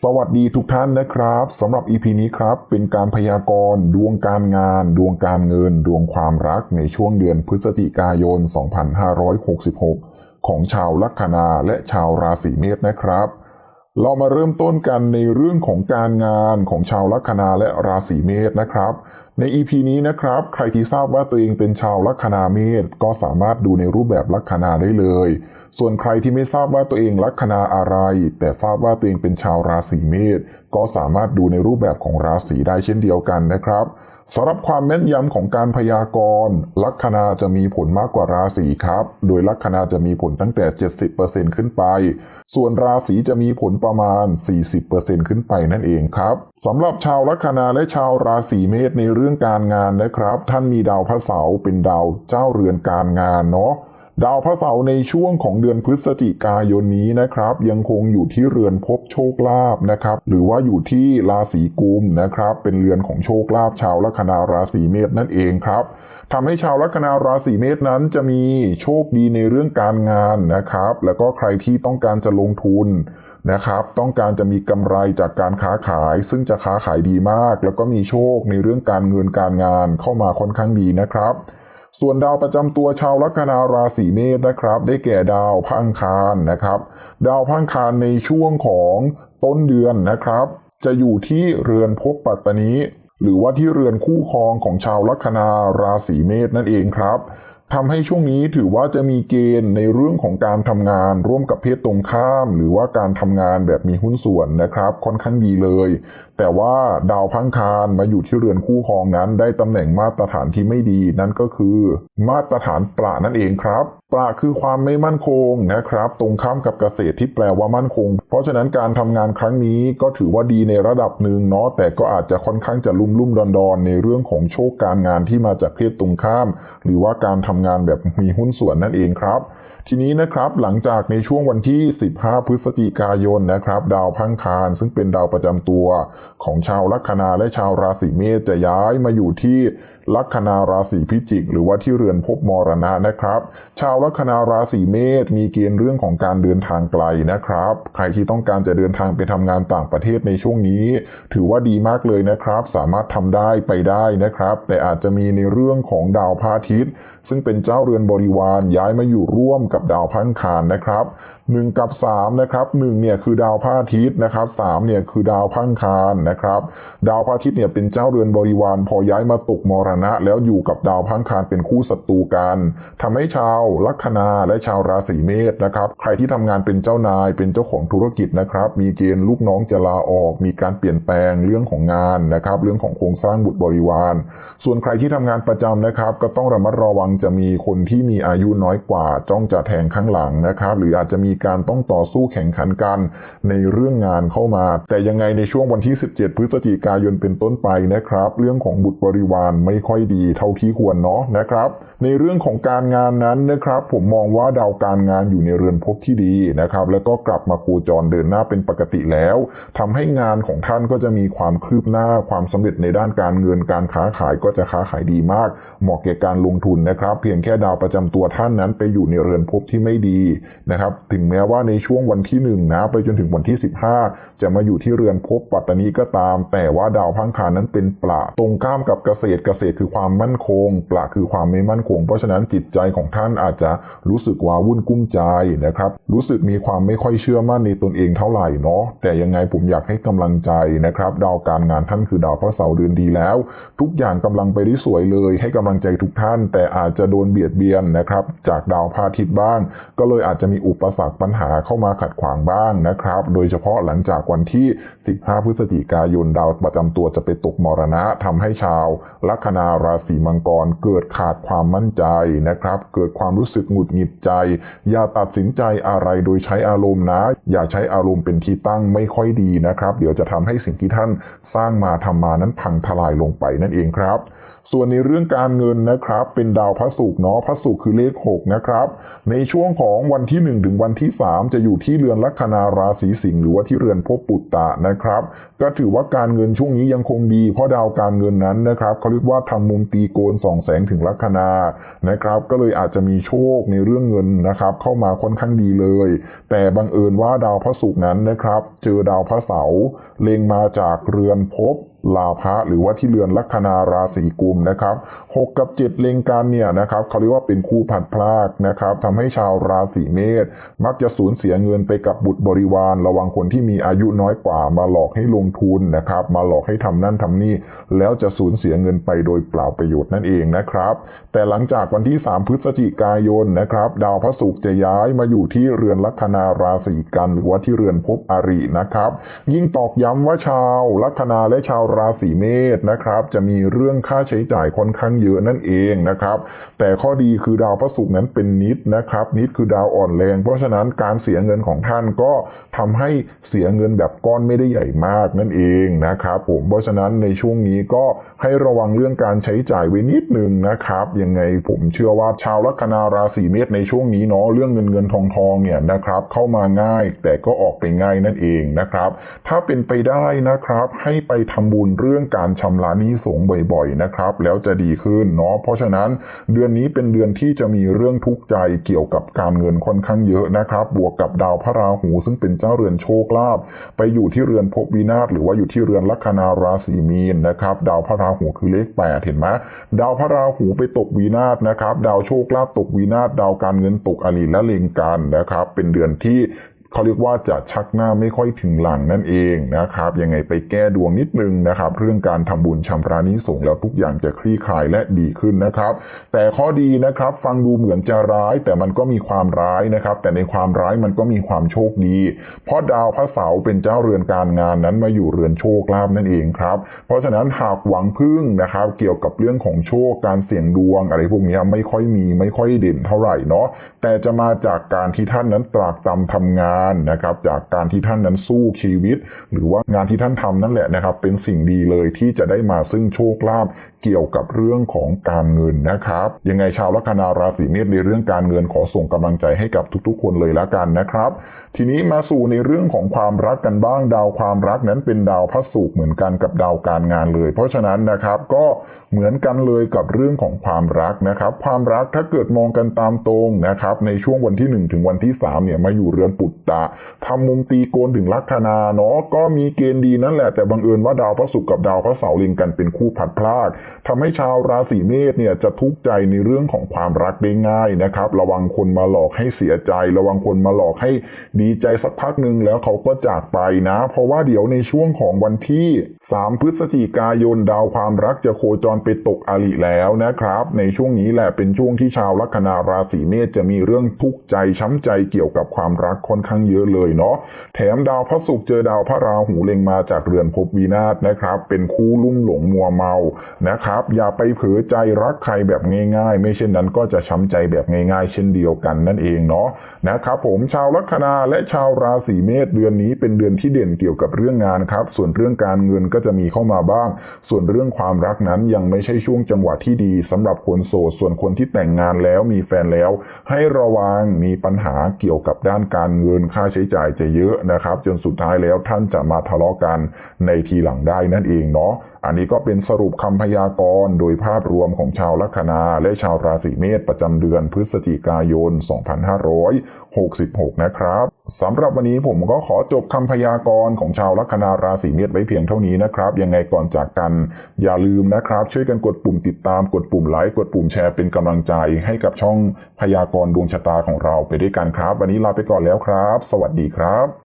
สวัสดีทุกท่านนะครับสำหรับ EP นี้ครับ เป็นการพยากรณ์ดวงการงาน ดวงการเงิน ดวงความรักในช่วงเดือนพฤศจิกายน 2566 ของชาวลัคนาและชาวราศีเมษนะครับ เรามาเริ่มต้นกันในเรื่องของการงานของชาวลัคนาและราศีเมษนะครับ ใน EP นี้นะครับ ใครที่ทราบว่าตัวเองเป็นชาวลัคนาเมษก็สามารถดูในรูปแบบลัคนาได้เลย ส่วนใครที่ไม่ทราบว่าตัวเองลัคนาอะไร แต่ทราบว่าตัวเองเป็นชาวราศีเมษก็สามารถดูในรูปแบบของราศีได้เช่นเดียวกันนะครับสำหรับความแม่นยำของการพยากรณ์ลัคนาจะมีผลมากกว่าราศีครับ โดยลัคนาจะมีผลตั้งแต่ 70%ขึ้นไป ส่วนราศีจะมีผลประมาณ 40%ขึ้นไปนั่นเองครับสำหรับชาวลัคนาและชาวราศีเมษในเรื่องการงานนะครับ ท่านมีดาวพระเสาร์เป็นดาวเจ้าเรือนการงานเนาะ ดาวพระเสาร์ในช่วงของเดือนพฤศจิกายนนี้นะครับ ยังคงอยู่ที่เรือนภพโชคลาภนะครับ หรือว่าอยู่ที่ราศีกุมนะครับ เป็นเรือนของโชคลาภชาวลัคนาราศีเมษนั่นเองครับทำให้ชาวลัคนาราศีเมษนั้นจะมีโชคดีในเรื่องการงานนะครับ แล้วก็ใครที่ต้องการจะลงทุนนะครับ ต้องการจะมีกำไรจากการค้าขาย ซึ่งจะค้าขายดีมาก แล้วก็มีโชคในเรื่องการเงินการงานเข้ามาค่อนข้างดีนะครับ ส่วนดาวประจำตัวชาวลัคนาราศีเมษนะครับ ได้แก่ดาวพังคารนะครับ ดาวพังคารในช่วงของต้นเดือนนะครับ จะอยู่ที่เรือนภพปัตตานีหรือว่าที่เรือนคู่ครองของชาวลัคนาราศีเมษนั่นเองครับ ทำให้ช่วงนี้ถือว่าจะมีเกณฑ์ในเรื่องของการทำงานร่วมกับเพศตรงข้าม หรือว่าการทำงานแบบมีหุ้นส่วนนะครับ ค่อนข้างดีเลย แต่ว่าดาวพังคารมาอยู่ที่เรือนคู่ครองนั้น ได้ตำแหน่งมาตรฐานที่ไม่ดี นั่นก็คือ มาตรฐานปลานั่นเองครับปลาคือความไม่มั่นคงนะครับ ตรงข้ามกับเกษตรที่แปลว่ามั่นคง เพราะฉะนั้นการทำงานครั้งนี้ก็ถือว่าดีในระดับหนึ่งเนาะแต่ก็อาจจะค่อนข้างจะลุ่มลุ่มดอนดอนในเรื่องของโชคการงานที่มาจากเพศตรงข้าม หรือว่าการทำงานแบบมีหุ้นส่วนนั่นเองครับ ทีนี้นะครับหลังจากในช่วงวันที่ 15 พฤศจิกายนนะครับ ดาวพังคารซึ่งเป็นดาวประจำตัว ของชาวลัคนาและชาวราศีเมษจะย้ายมาอยู่ที่ลัคนาราศีพิจิก หรือว่าที่เรือนภพมรณะนะครับ ชาวลัคนาราศีเมษมีเกณฑ์เรื่องของการเดินทางไกลนะครับ ใครที่ต้องการจะเดินทางไปทำงานต่างประเทศในช่วงนี้ ถือว่าดีมากเลยนะครับ สามารถทำได้ไปได้นะครับ แต่อาจจะมีในเรื่องของดาวพระอาทิตย์ ซึ่งเป็นเจ้าเรือนบริวารย้ายมาอยู่ร่วมกับดาวพังคารนะครับ1กับ3นะครับ1เนี่ยคือดาวพระอาทิตย์นะครับ3เนี่ยคือดาวพังคารนะครับ ดาวพระอาทิตย์เนี่ยเป็นเจ้าเรือนบริวารพอย้ายมาตกมรณะแล้วอยู่กับดาวพังคารเป็นคู่ศัตรูกันทำให้ชาวลัคนาและชาวราศีเมษนะครับ ใครที่ทำงานเป็นเจ้านายเป็นเจ้าของธุรกิจนะครับ มีเกณฑ์ลูกน้องจะลาออก มีการเปลี่ยนแปลงเรื่องของงานนะครับ เรื่องของโครงสร้างบุตรบริวาร ส่วนใครที่ทำงานประจำนะครับ ก็ต้องระมัดระวังจะมีคนที่มีอายุน้อยกว่า จ้องจะแทงข้างหลังนะครับ หรืออาจจะมีการต้องต่อสู้แข่งขันกันในเรื่องงานเข้ามา แต่ยังไงในช่วงวันที่ 17 พฤศจิกายนเป็นต้นไปนะครับ เรื่องของบุตรบริวารไม่ค่อยดีเท่าที่ควรเนาะนะครับ ในเรื่องของการงานนั้นนะครับ ผมมองว่าดาวการงานอยู่ในเรือนภพที่ดีนะครับ แล้วก็กลับมาโคจรเดินหน้าเป็นปกติแล้วทำให้งานของท่านก็จะมีความคืบหน้าความสำเร็จในด้านการเงินการค้าขายก็จะค้าขายดีมาก เหมาะแก่การลงทุนนะครับ เพียงแค่ดาวประจำตัวท่านนั้นไปอยู่ในเรือนภพที่ไม่ดีนะครับ ถึงแม้ว่าในช่วงวันที่1นะไปจนถึงวันที่ 15 จะมาอยู่ที่เรือนภพปัตตานีก็ตาม แต่ว่าดาวพังคานั้นเป็นปลาตรงข้ามกับเกษตรเกษตรคือความมั่นคงปลาคือความไม่มั่นคง เพราะฉะนั้นจิตใจของท่านอาจจะรู้สึกว้าวุ่นกุ้มใจนะครับ รู้สึกมีความไม่ค่อยเชื่อมั่นในตนเองเท่าไหร่เนาะแต่ยังไงผมอยากให้กำลังใจนะครับ ดาวการงานท่านคือดาวพระเสาร์เดือนดีแล้ว ทุกอย่างกำลังไปได้สวยเลย ให้กำลังใจทุกท่าน แต่อาจจะโดนเบียดเบียนนะครับ จากดาวพระอาทิตย์บ้าง ก็เลยอาจจะมีอุปสรรคปัญหาเข้ามาขัดขวางบ้างนะครับ โดยเฉพาะหลังจากวันที่ 15 พฤศจิกายนดาวประจำตัวจะไปตกมรณะทำให้ชาวลัคนาราศีมังกรเกิดขาดความมั่นใจนะครับ เกิดความรู้สึกหงุดหงิดใจ อย่าตัดสินใจอะไรโดยใช้อารมณ์นะ อย่าใช้อารมณ์เป็นที่ตั้งไม่ค่อยดีนะครับ เดี๋ยวจะทำให้สิ่งที่ท่านสร้างมาทำมานั้นพังทลายลงไปนั่นเองครับส่วนในเรื่องการเงินนะครับ เป็นดาวพระศุกร์เนาะพระศุกร์คือเลข 6 นะครับ ในช่วงของวันที่ 1 ถึงวันที่ 3 จะอยู่ที่เรือนลัคนาราศีสิงห์หรือว่าที่เรือนภพปุตตะนะครับ ก็ถือว่าการเงินช่วงนี้ยังคงดี เพราะดาวการเงินนั้นนะครับเขาเรียกว่าทำมุมตีโกนส่องแสงถึงลัคนานะครับ ก็เลยอาจจะมีโชคในเรื่องเงินนะครับ เข้ามาค่อนข้างดีเลย แต่บังเอิญว่าดาวพระศุกร์นั้นนะครับ เจอดาวพระเสาร์เล็งมาจากเรือนภพ ลาภะหรือว่าที่เรือนลัคนาราศีกุมนะครับหกกับเจ็ดเล็งกันเนี่ยนะครับเขาเรียกว่าเป็นคู่พัดพลากนะครับทำให้ชาวราศีเมษมักจะสูญเสียเงินไปกับบุตรบริวาร ระวังคนที่มีอายุน้อยกว่ามาหลอกให้ลงทุนนะครับมาหลอกให้ทำนั่นทำนี่แล้วจะสูญเสียเงินไปโดยเปล่าประโยชน์นั่นเองนะครับ แต่หลังจากวันที่ 3 พฤศจิกายนนะครับ ดาวพระศุกร์จะย้ายมาอยู่ที่เรือนลัคนาราศีกัน หรือว่าที่เรือนภพอรินะครับ ยิ่งตอกย้ำว่าชาวลัคนาและชาวราศีเมษนะครับจะมีเรื่องค่าใช้จ่ายค่อนข้างเยอะนั่นเองนะครับ แต่ข้อดีคือดาวพระศุกร์นั้นเป็นนิดนะครับ นิดคือดาวอ่อนแรง เพราะฉะนั้นการเสียเงินของท่านก็ทำให้เสียเงินแบบก้อนไม่ได้ใหญ่มากนั่นเองนะครับผมเพราะฉะนั้นในช่วงนี้ก็ให้ระวังเรื่องการใช้จ่ายไว้นิดหนึ่งนะครับยังไงผมเชื่อว่าชาวลัคนาราศีเมษในช่วงนี้เนาะเรื่องเงินเงินทองทองเนี่ยนะครับเข้ามาง่ายแต่ก็ออกไปง่ายนั่นเองนะครับ ถ้าเป็นไปได้นะครับให้ไปทำบุญเรื่องการชำระหนี้สงบ่อยๆนะครับ แล้วจะดีขึ้นเนาะเพราะฉะนั้นเดือนนี้เป็นเดือนที่จะมีเรื่องทุกข์ใจเกี่ยวกับการเงินค่อนข้างเยอะนะครับ บวกกับดาวพระราหูซึ่งเป็นเจ้าเรือนโชคลาภไปอยู่ที่เรือนภพวินาศหรือว่าอยู่ที่เรือนลัคนาราศีมีนนะครับ ดาวพระราหูคือเลข 8 เห็นไหมดาวพระราหูไปตกวินาศนะครับ ดาวโชคลาภตกวินาศดาวการเงินตกอริและเลงกันนะครับ เป็นเดือนที่ เขาเรียกว่าจะชักหน้าไม่ค่อยถึงหลังนั่นเองนะครับ ยังไงไปแก้ดวงนิดนึงนะครับ เรื่องการทำบุญชำระนี้สงแล้วทุกอย่างจะคลี่คลายและดีขึ้นนะครับ แต่ข้อดีนะครับฟังดูเหมือนจะร้าย แต่มันก็มีความร้ายนะครับ แต่ในความร้ายมันก็มีความโชคดี เพราะดาวพระเสาร์เป็นเจ้าเรือนการงานนั้นมาอยู่เรือนโชคลาภนั่นเองครับ เพราะฉะนั้นหากหวังพึ่งนะครับ เกี่ยวกับเรื่องของโชคการเสี่ยงดวง อะไรพวกนี้ไม่ค่อยมีไม่ค่อยเด่นเท่าไหร่เนาะแต่จะมาจากการที่ท่านนั้นตรากตรำทำงานนะครับจากการที่ท่านนั้นสู้ชีวิต หรือว่างานที่ท่านทำนั่นแหละนะครับ เป็นสิ่งดีเลยที่จะได้มาซึ่งโชคลาภเกี่ยวกับเรื่องของการเงินนะครับ ยังไงชาวลัคนาราศีเมษในเรื่องการเงินขอส่งกำลังใจให้กับทุกๆ คนเลยละกันนะครับ ทีนี้มาสู่ในเรื่องของความรักกันบ้างดาวความรักนั้นเป็นดาวพระศุกร์เหมือนกันกับดาวการงานเลย เพราะฉะนั้นนะครับก็เหมือนกันเลยกับเรื่องของความรักนะครับ ความรักถ้าเกิดมองกันตามตรงนะครับ ในช่วงวันที่ 1 ถึงวันที่3เนี่ยมาอยู่เรือนปุตตะทำมุมตีโกนถึงลัคนาเนาะก็มีเกณฑ์ดีนั่นแหละแต่บังเอิญว่าดาวพระศุกร์กับดาวพระเสาร์ลิงกันเป็นคู่พัดพลากทำให้ชาวราศีเมษเนี่ยจะทุกข์ใจในเรื่องของความรักได้ง่ายนะครับ ระวังคนมาหลอกให้เสียใจ ระวังคนมาหลอกให้ดีใจสักพักหนึ่งแล้วเขาก็จากไปนะ เพราะว่าเดี๋ยวในช่วงของวันที่ 3 พฤศจิกายนดาวความรักจะโคจรไปตกอริแล้วนะครับ ในช่วงนี้แหละเป็นช่วงที่ชาวลัคนาราศีเมษจะมีเรื่องทุกข์ใจช้ำใจเกี่ยวกับความรักค่อนข้างเยอะเลยเนาะแถมดาวพระศุกร์เจอดาวพระราหูเล็งมาจากเรือนภพวินาศนะครับ เป็นคู่ลุ่มหลงมัวเมานะครับ อย่าไปเผลอใจรักใครแบบง่ายๆ ไม่เช่นนั้นก็จะช้ำใจแบบง่ายๆ เช่นเดียวกันนั่นเองเนาะนะครับผมชาวลัคนาและชาวราศีเมษเดือนนี้เป็นเดือนที่เด่นเกี่ยวกับเรื่องงานครับส่วนเรื่องการเงินก็จะมีเข้ามาบ้าง ส่วนเรื่องความรักนั้นยังไม่ใช่ช่วงจังหวะที่ดีสำหรับคนโสดส่วนคนที่แต่งงานแล้วมีแฟนแล้ว ให้ระวังมีปัญหาเกี่ยวกับด้านการเงินค่าใช้จ่ายจะเยอะนะครับ จนสุดท้ายแล้วท่านจะมาทะเลาะกันในทีหลังได้นั่นเองเนาะอันนี้ก็เป็นสรุปคำพยากรณ์โดยภาพรวมของชาวลัคนาและชาวราศีเมษประจำเดือนพฤศจิกายน 2566 นะครับ สำหรับวันนี้ผมก็ขอจบคำพยากรณ์ของชาวลัคนาราศีเมษไว้เพียงเท่านี้นะครับ ยังไงก่อนจากกันอย่าลืมนะครับ ช่วยกันกดปุ่มติดตามกดปุ่มไลค์กดปุ่มแชร์เป็นกำลังใจให้กับช่องพยากรณ์ดวงชะตาของเราไปด้วยกันครับ วันนี้ลาไปก่อนแล้วครับ สวัสดีครับ